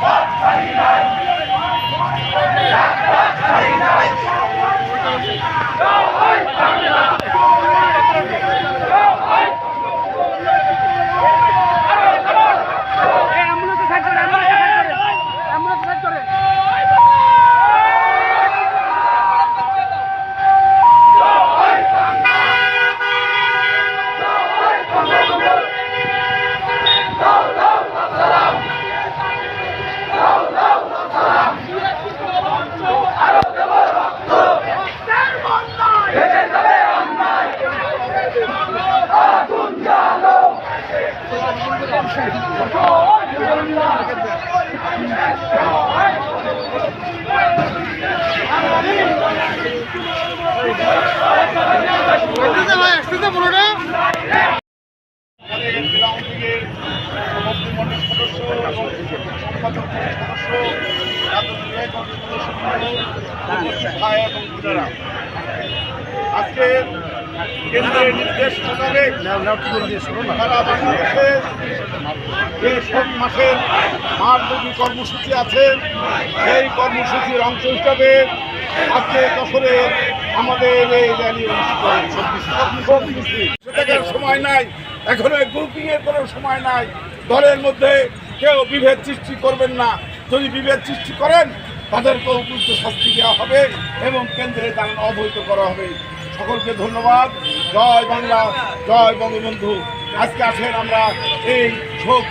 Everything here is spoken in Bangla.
পাঁচ পাঁচ আজকে কেন্দ্রের নির্দেশ মোতাবেক সারা বাংলাদেশে যে সব মাসের মাঠব্যাপী কর্মসূচি আছে। সেই কর্মসূচির অংশ হিসাবে আজকে দশরে আমাদের এই র্যালি সেটাকার সময় নাই। এখনও গ্রুপিং এর কোনো সময় নাই। দলের মধ্যে কেউ বিভেদ সৃষ্টি করবেন না। যদি বিভেদ সৃষ্টি করেন তাদেরকে উপযুক্ত শাস্তি দেওয়া হবে এবং কেন্দ্রে দান অবহিত করা হবে। সকলকে ধন্যবাদ। জয় বাংলা, জয় বঙ্গবন্ধু। আজকে আসেন আমরা এই শোক